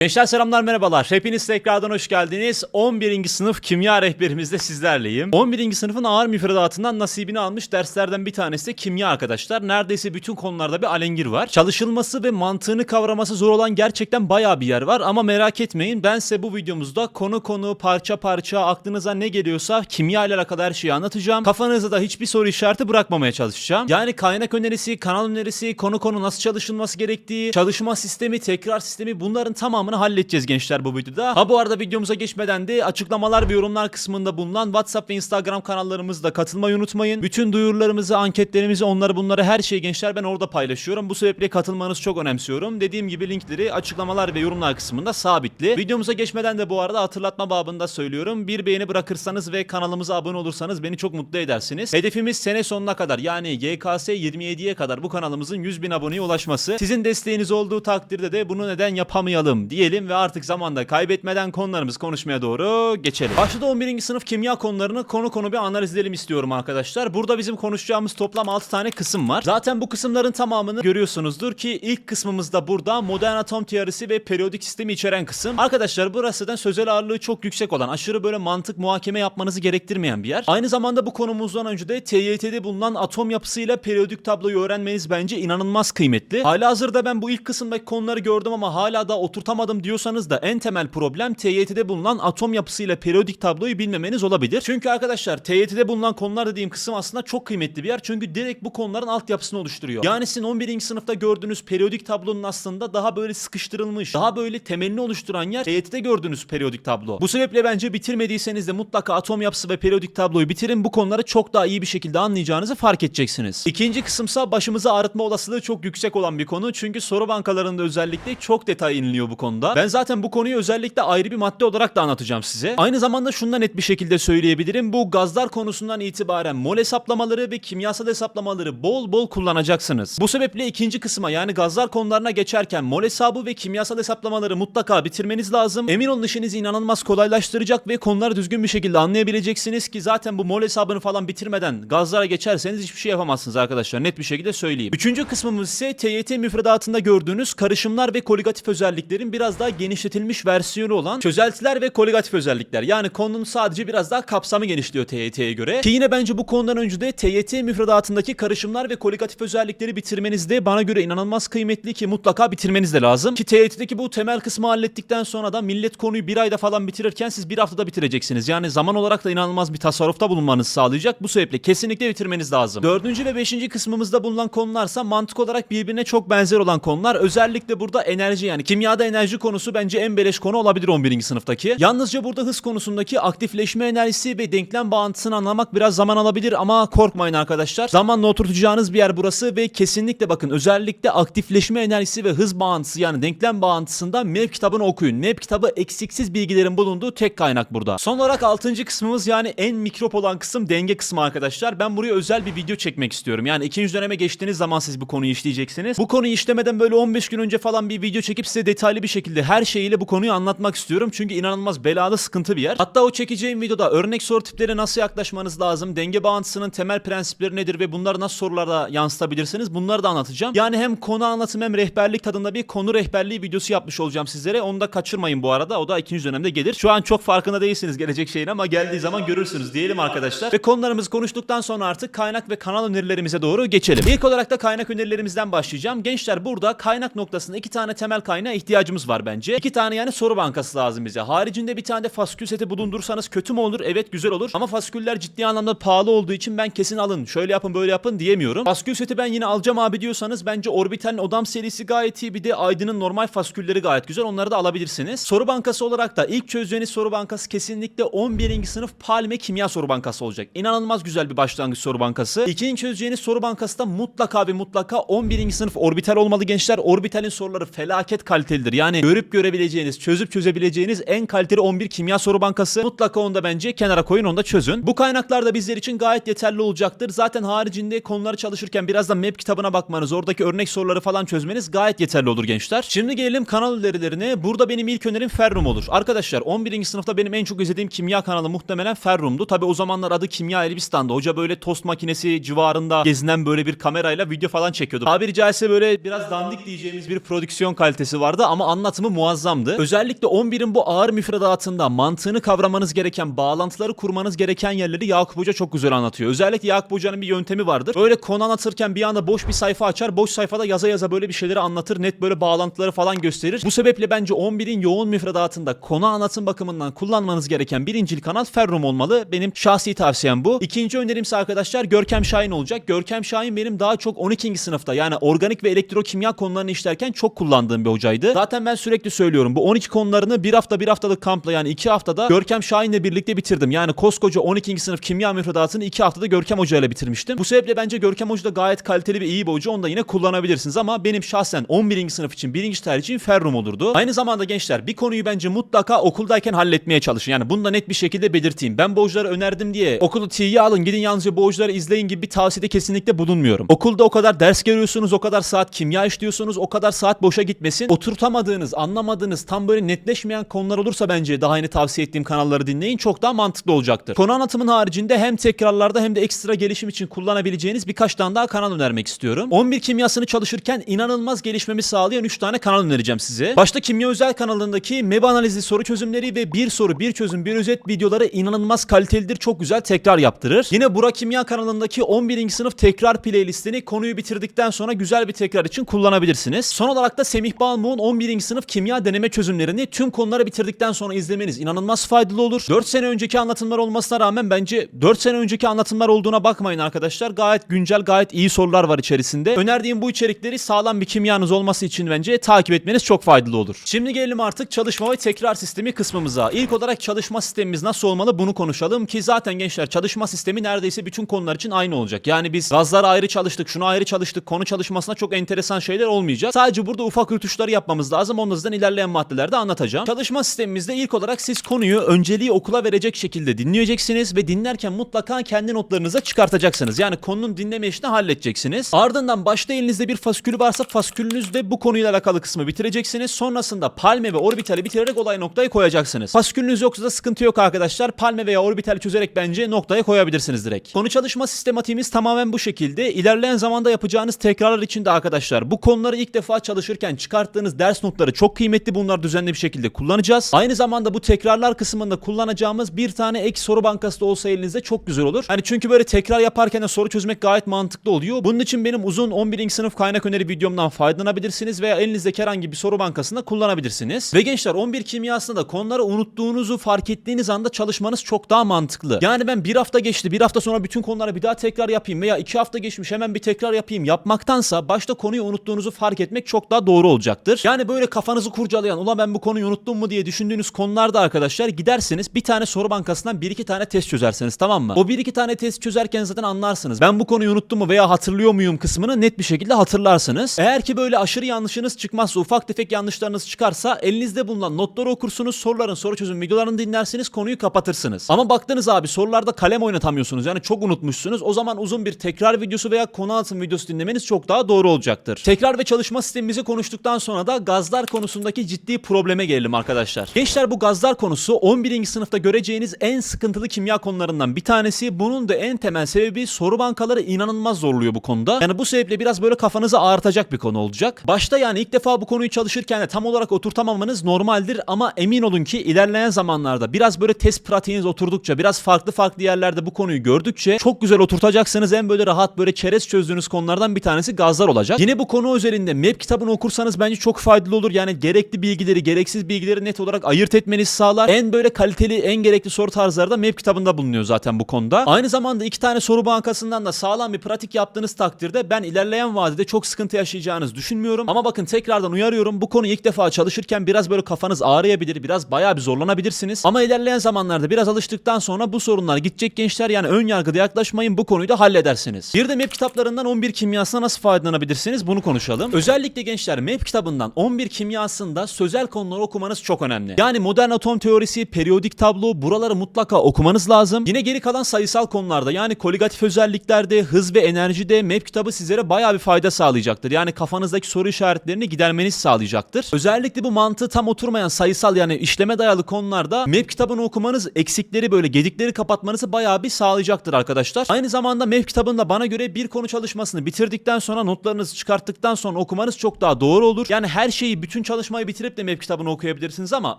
Gençler selamlar merhabalar. Hepiniz tekrardan hoş geldiniz. 11. sınıf kimya rehberimizde sizlerleyim. 11. sınıfın ağır müfredatından nasibini almış derslerden bir tanesi de kimya arkadaşlar. Neredeyse bütün konularda bir alengir var. Çalışılması ve mantığını kavraması zor olan gerçekten bayağı bir yer var ama merak etmeyin. Ben size bu videomuzda konu konu, parça parça, aklınıza ne geliyorsa kimya ile alakalı her şeyi anlatacağım. Kafanızda da hiçbir soru işareti bırakmamaya çalışacağım. Yani kaynak önerisi, kanal önerisi, konu konu nasıl çalışılması gerektiği, çalışma sistemi, tekrar sistemi bunların tamamını halledeceğiz gençler bu videoda. Ha bu arada videomuza geçmeden de açıklamalar ve yorumlar kısmında bulunan WhatsApp ve Instagram kanallarımızda katılmayı unutmayın. Bütün duyurularımızı, anketlerimizi, onları bunları her şeyi gençler ben orada paylaşıyorum. Bu sebeple katılmanızı çok önemsiyorum. Dediğim gibi linkleri açıklamalar ve yorumlar kısmında sabitli. Videomuza geçmeden de bu arada hatırlatma babında söylüyorum. Bir beğeni bırakırsanız ve kanalımıza abone olursanız beni çok mutlu edersiniz. Hedefimiz sene sonuna kadar yani YKS 27'ye kadar bu kanalımızın 100 bin aboneye ulaşması. Sizin desteğiniz olduğu takdirde de bunu neden yapamayalım diyelim ve artık zamanda kaybetmeden konularımız konuşmaya doğru geçelim. Başta 11. sınıf kimya konularını konu konu bir analiz edelim istiyorum arkadaşlar. Burada bizim konuşacağımız toplam 6 tane kısım var. Zaten bu kısımların tamamını görüyorsunuzdur ki ilk kısmımızda burada modern atom teorisi ve periyodik sistemi içeren kısım. Arkadaşlar burası da sözel ağırlığı çok yüksek olan, aşırı böyle mantık muhakeme yapmanızı gerektirmeyen bir yer. Aynı zamanda bu konumuzdan önce de TYT'de bulunan atom yapısıyla periyodik tabloyu öğrenmeniz bence inanılmaz kıymetli. Hala hazırda ben bu ilk kısımdaki konuları gördüm ama hala da oturtamadım diyorsanız da en temel problem TYT'de bulunan atom yapısıyla periyodik tabloyu bilmemeniz olabilir. Çünkü arkadaşlar TYT'de bulunan konular dediğim kısım aslında çok kıymetli bir yer. Çünkü direkt bu konuların altyapısını oluşturuyor. Yani sizin 11. sınıfta gördüğünüz periyodik tablonun aslında daha böyle sıkıştırılmış, daha böyle temelini oluşturan yer TYT'de gördüğünüz periyodik tablo. Bu sebeple bence bitirmediyseniz de mutlaka atom yapısı ve periyodik tabloyu bitirin. Bu konuları çok daha iyi bir şekilde anlayacağınızı fark edeceksiniz. İkinci kısımsa başımıza ağrıtma olasılığı çok yüksek olan bir konu. Çünkü soru bankalarında özellikle çok detay iniliyor bu konuda. Ben zaten bu konuyu özellikle ayrı bir madde olarak da anlatacağım size. Aynı zamanda şundan net bir şekilde söyleyebilirim. Bu gazlar konusundan itibaren mol hesaplamaları ve kimyasal hesaplamaları bol bol kullanacaksınız. Bu sebeple ikinci kısma yani gazlar konularına geçerken mol hesabı ve kimyasal hesaplamaları mutlaka bitirmeniz lazım. Emin olun işinizi inanılmaz kolaylaştıracak ve konuları düzgün bir şekilde anlayabileceksiniz ki zaten bu mol hesabını falan bitirmeden gazlara geçerseniz hiçbir şey yapamazsınız arkadaşlar. Net bir şekilde söyleyeyim. Üçüncü kısmımız ise TYT müfredatında gördüğünüz karışımlar ve koligatif özelliklerin biraz daha genişletilmiş versiyonu olan çözeltiler ve koligatif özellikler. Yani konunun sadece biraz daha kapsamı genişliyor TYT'ye göre. Ki yine bence bu konudan önce de TYT müfredatındaki karışımlar ve koligatif özellikleri bitirmeniz de bana göre inanılmaz kıymetli ki mutlaka bitirmeniz de lazım. Ki TYT'deki bu temel kısmı hallettikten sonra da millet konuyu bir ayda falan bitirirken siz bir haftada bitireceksiniz. Yani zaman olarak da inanılmaz bir tasarrufta bulunmanızı sağlayacak. Bu sebeple kesinlikle bitirmeniz lazım. Dördüncü ve beşinci kısmımızda bulunan konularsa mantık olarak birbirine çok benzer olan konular. Özellikle burada enerji yani kimyada enerji konusu bence en beleş konu olabilir 11. sınıftaki. Yalnızca burada hız konusundaki aktifleşme enerjisi ve denklem bağıntısını anlamak biraz zaman alabilir ama korkmayın arkadaşlar. Zamanla oturtacağınız bir yer burası ve kesinlikle bakın özellikle aktifleşme enerjisi ve hız bağıntısı yani denklem bağıntısında MEV kitabını okuyun. MEV kitabı eksiksiz bilgilerin bulunduğu tek kaynak burada. Son olarak 6. kısmımız yani en mikrop olan kısım denge kısmı arkadaşlar. Ben buraya özel bir video çekmek istiyorum. Yani ikinci döneme geçtiğiniz zaman siz bu konuyu işleyeceksiniz. Bu konuyu işlemeden böyle 15 gün önce falan bir video çekip size detaylı bir şekilde her şeyiyle bu konuyu anlatmak istiyorum. Çünkü inanılmaz belalı sıkıntı bir yer. Hatta o çekeceğim videoda örnek soru tipleri nasıl yaklaşmanız lazım, denge bağıntısının temel prensipleri nedir ve bunları nasıl sorularda yansıtabilirsiniz bunları da anlatacağım. Yani hem konu anlatım hem rehberlik tadında bir konu rehberliği videosu yapmış olacağım sizlere. Onu da kaçırmayın bu arada. O da ikinci dönemde gelir. Şu an çok farkında değilsiniz gelecek şeyin ama geldiği zaman görürsünüz diyelim arkadaşlar. Ve konularımızı konuştuktan sonra artık kaynak ve kanal önerilerimize doğru geçelim. İlk olarak da kaynak önerilerimizden başlayacağım. Gençler burada kaynak noktasında iki tane temel kaynağa ihtiyacımız var bence. İki tane yani soru bankası lazım bize. Haricinde bir tane de faskül seti bulundursanız kötü mü olur? Evet güzel olur. Ama fasküller ciddi anlamda pahalı olduğu için ben kesin alın. Şöyle yapın böyle yapın diyemiyorum. Faskül seti ben yine alacağım abi diyorsanız bence Orbital'in odam serisi gayet iyi. Bir de Aydın'ın normal faskülleri gayet güzel. Onları da alabilirsiniz. Soru bankası olarak da ilk çözeceğiniz soru bankası kesinlikle 11. sınıf Palme Kimya Soru Bankası olacak. İnanılmaz güzel bir başlangıç soru bankası. İkinci çözeceğiniz soru bankası da mutlaka ve mutlaka 11. sınıf Orbital olmalı gençler. Orbital'in soruları felaket kalitelidir. Yani görüp görebileceğiniz, çözüp çözebileceğiniz en kaliteli 11 kimya soru bankası. Mutlaka onu da bence kenara koyun, onu da çözün. Bu kaynaklar da bizler için gayet yeterli olacaktır. Zaten haricinde konuları çalışırken biraz da map kitabına bakmanız, oradaki örnek soruları falan çözmeniz gayet yeterli olur gençler. Şimdi gelelim kanal önerilerine. Burada benim ilk önerim Ferrum olur. Arkadaşlar 11. sınıfta benim en çok izlediğim kimya kanalı muhtemelen Ferrum'du. Tabi o zamanlar adı Kimya Elbistan'da. Hoca böyle tost makinesi civarında gezinen böyle bir kamerayla video falan çekiyordu. Tabiri caizse böyle biraz dandik diyeceğimiz bir prodüksiyon kalitesi vardı ama anlat anlatımı muazzamdı. Özellikle 11'in bu ağır müfredatında mantığını kavramanız gereken, bağlantıları kurmanız gereken yerleri Yakup Hoca çok güzel anlatıyor. Özellikle Yakup Hoca'nın bir yöntemi vardır. Böyle konu anlatırken bir anda boş bir sayfa açar, boş sayfada yaza yaza böyle bir şeyleri anlatır, net böyle bağlantıları falan gösterir. Bu sebeple bence 11'in yoğun müfredatında konu anlatım bakımından kullanmanız gereken birincil kanal Ferrum olmalı. Benim şahsi tavsiyem bu. İkinci önerimse arkadaşlar Görkem Şahin olacak. Görkem Şahin benim daha çok 12. sınıfta yani organik ve elektrokimya konularını işlerken çok kullandığım bir hocaydı. Zaten ben sürekli söylüyorum bu 12 konularını bir hafta bir haftalık kampla yani 2 haftada Görkem Şahin'le birlikte bitirdim. Yani koskoca 12. sınıf kimya müfredatını 2 haftada Görkem Hoca ile bitirmiştim. Bu sebeple bence Görkem Hoca da gayet kaliteli ve iyi bir hoca. Onu da yine kullanabilirsiniz ama benim şahsen 11. sınıf için birinci tercihim Ferrum olurdu. Aynı zamanda gençler bir konuyu bence mutlaka okuldayken halletmeye çalışın. Yani bunu da net bir şekilde belirteyim. Ben bu hocaları önerdim diye okulu T'ye alın gidin yalnızca bu hocaları izleyin gibi bir tavsiyede kesinlikle bulunmuyorum. Okulda o kadar ders görüyorsunuz, o kadar saat kimya işliyorsunuz, o kadar saat boşa gitmesin. Oturtamadığınız, anlamadığınız, tam böyle netleşmeyen konular olursa bence daha yeni tavsiye ettiğim kanalları dinleyin. Çok daha mantıklı olacaktır. Konu anlatımın haricinde hem tekrarlarda hem de ekstra gelişim için kullanabileceğiniz birkaç tane daha kanal önermek istiyorum. 11 kimyasını çalışırken inanılmaz gelişmemi sağlayan 3 tane kanal önereceğim size. Başta Kimya Özel kanalındaki MEB analizi soru çözümleri ve bir soru bir çözüm bir özet videoları inanılmaz kalitelidir. Çok güzel tekrar yaptırır. Yine Burak Kimya kanalındaki 11. sınıf tekrar playlistini konuyu bitirdikten sonra güzel bir tekrar için kullanabilirsiniz. Son olarak da Semih Balmuğ'un 11. sınıf kimya deneme çözümlerini tüm konuları bitirdikten sonra izlemeniz inanılmaz faydalı olur. 4 sene önceki anlatımlar olmasına rağmen bence 4 sene önceki anlatımlar olduğuna bakmayın arkadaşlar. Gayet güncel, gayet iyi sorular var içerisinde. Önerdiğim bu içerikleri sağlam bir kimyanız olması için bence takip etmeniz çok faydalı olur. Şimdi gelelim artık çalışma ve tekrar sistemi kısmımıza. İlk olarak çalışma sistemimiz nasıl olmalı bunu konuşalım ki zaten gençler çalışma sistemi neredeyse bütün konular için aynı olacak. Yani biz gazlar ayrı çalıştık, şunu ayrı çalıştık. Konu çalışmasına çok enteresan şeyler olmayacak. Sadece burada ufak rütuşları yapmamız lazım. Onu da zaten ilerleyen maddelerde anlatacağım. Çalışma sistemimizde ilk olarak siz konuyu önceliği okula verecek şekilde dinleyeceksiniz ve dinlerken mutlaka kendi notlarınıza çıkartacaksınız. Yani konunun dinleme işini halledeceksiniz. Ardından başta elinizde bir faskül varsa faskülünüzde bu konuyla alakalı kısmı bitireceksiniz. Sonrasında palme ve orbitali bitirerek olay noktayı koyacaksınız. Faskülünüz yoksa da sıkıntı yok arkadaşlar. Palme veya orbitali çözerek bence noktaya koyabilirsiniz direkt. Konu çalışma sistematiğimiz tamamen bu şekilde. İlerleyen zamanda yapacağınız tekrarlar için de arkadaşlar bu konuları ilk defa çalışırken çıkarttığınız ders notları çok kıymetli. Bunlar düzenli bir şekilde kullanacağız. Aynı zamanda bu tekrarlar kısmında kullanacağımız bir tane ek soru bankası da olsa elinizde çok güzel olur. Hani çünkü böyle tekrar yaparken de soru çözmek gayet mantıklı oluyor. Bunun için benim uzun 11. sınıf kaynak öneri videomdan faydalanabilirsiniz veya elinizdeki herhangi bir soru bankasında kullanabilirsiniz. Ve gençler 11 kimyasında da konuları unuttuğunuzu fark ettiğiniz anda çalışmanız çok daha mantıklı. Yani ben bir hafta geçti bir hafta sonra bütün konuları bir daha tekrar yapayım veya iki hafta geçmiş hemen bir tekrar yapayım yapmaktansa başta konuyu unuttuğunuzu fark etmek çok daha doğru olacaktır. Yani böyle kafanızı kurcalayan ulan ben bu konuyu unuttum mu diye düşündüğünüz konularda arkadaşlar gidersiniz bir tane soru bankasından bir iki tane test çözersiniz tamam mı? O bir iki tane test çözerken zaten anlarsınız. Ben bu konuyu unuttum mu veya hatırlıyor muyum kısmını net bir şekilde hatırlarsınız. Eğer ki böyle aşırı yanlışınız çıkmazsa ufak tefek yanlışlarınız çıkarsa elinizde bulunan notları okursunuz soruların soru çözüm videolarını dinlersiniz konuyu kapatırsınız. Ama baktınız abi sorularda kalem oynatamıyorsunuz yani çok unutmuşsunuz. O zaman uzun bir tekrar videosu veya konu anlatım videosu dinlemeniz çok daha doğru olacaktır. Tekrar ve çalışma sistemimizi konuştuktan sonra da gazlar konusundaki ciddi probleme gelelim arkadaşlar. Gençler bu gazlar konusu 11. sınıfta göreceğiniz en sıkıntılı kimya konularından bir tanesi. Bunun da en temel sebebi soru bankaları inanılmaz zorluyor bu konuda. Yani bu sebeple biraz böyle kafanızı ağrıtacak bir konu olacak. Başta yani ilk defa bu konuyu çalışırken de tam olarak oturtamamanız normaldir ama emin olun ki ilerleyen zamanlarda biraz böyle test pratiğiniz oturdukça biraz farklı farklı yerlerde bu konuyu gördükçe çok güzel oturtacaksınız. En böyle rahat böyle çerez çözdüğünüz konulardan bir tanesi gazlar olacak. Yine bu konu üzerinde MEP kitabını okursanız bence çok faydalı olur. Yani gerekli bilgileri, gereksiz bilgileri net olarak ayırt etmenizi sağlar. En böyle kaliteli, en gerekli soru tarzları da MEP kitabında bulunuyor zaten bu konuda. Aynı zamanda iki tane soru bankasından da sağlam bir pratik yaptığınız takdirde ben ilerleyen vadede çok sıkıntı yaşayacağınızı düşünmüyorum. Ama bakın tekrardan uyarıyorum. Bu konu ilk defa çalışırken biraz böyle kafanız ağrıyabilir. Biraz bayağı bir zorlanabilirsiniz. Ama ilerleyen zamanlarda biraz alıştıktan sonra bu sorunlar gidecek gençler. Yani ön yargıda yaklaşmayın. Bu konuyu da halledersiniz. Bir de MEP kitaplarından 11 kimyasına nasıl faydalanabilirsiniz bunu konuşalım. Özellikle gençler MEP kitabından 11 kimyasında sözel konuları okumanız çok önemli. Yani modern atom teorisi, periyodik tablo buraları mutlaka okumanız lazım. Yine geri kalan sayısal konularda yani koligatif özelliklerde, hız ve enerjide MEP kitabı sizlere bayağı bir fayda sağlayacaktır. Yani kafanızdaki soru işaretlerini gidermenizi sağlayacaktır. Özellikle bu mantığı tam oturmayan sayısal yani işleme dayalı konularda MEP kitabını okumanız eksikleri böyle gedikleri kapatmanızı bayağı bir sağlayacaktır arkadaşlar. Aynı zamanda MEP kitabında bana göre bir konu çalışmasını bitirdikten sonra notlarınızı çıkarttıktan sonra okumanız çok daha doğru olur. Yani her şeyi bütün bütün çalışmayı bitirip de map kitabını okuyabilirsiniz ama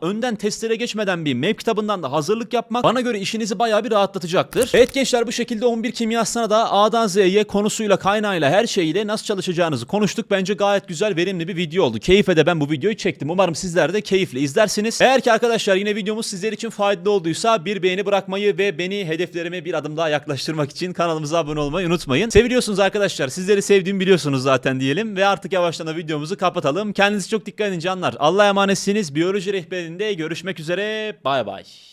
önden testlere geçmeden bir map kitabından da hazırlık yapmak bana göre işinizi bayağı bir rahatlatacaktır. Evet gençler bu şekilde 11 kimyasına da A'dan Z'ye konusuyla kaynağıyla her şeyiyle nasıl çalışacağınızı konuştuk. Bence gayet güzel verimli bir video oldu. Keyifle de ben bu videoyu çektim. Umarım sizler de keyifle izlersiniz. Eğer ki arkadaşlar yine videomuz sizler için faydalı olduysa bir beğeni bırakmayı ve beni hedeflerime bir adım daha yaklaştırmak için kanalımıza abone olmayı unutmayın. Seviliyorsunuz arkadaşlar. Sizleri sevdiğimi biliyorsunuz zaten diyelim ve artık yavaştan da videomuzu kapatalım. Kendinize çok dikkat edin canlar. Allah'a emanetsiniz. Biyoloji rehberinde görüşmek üzere. Bay bay.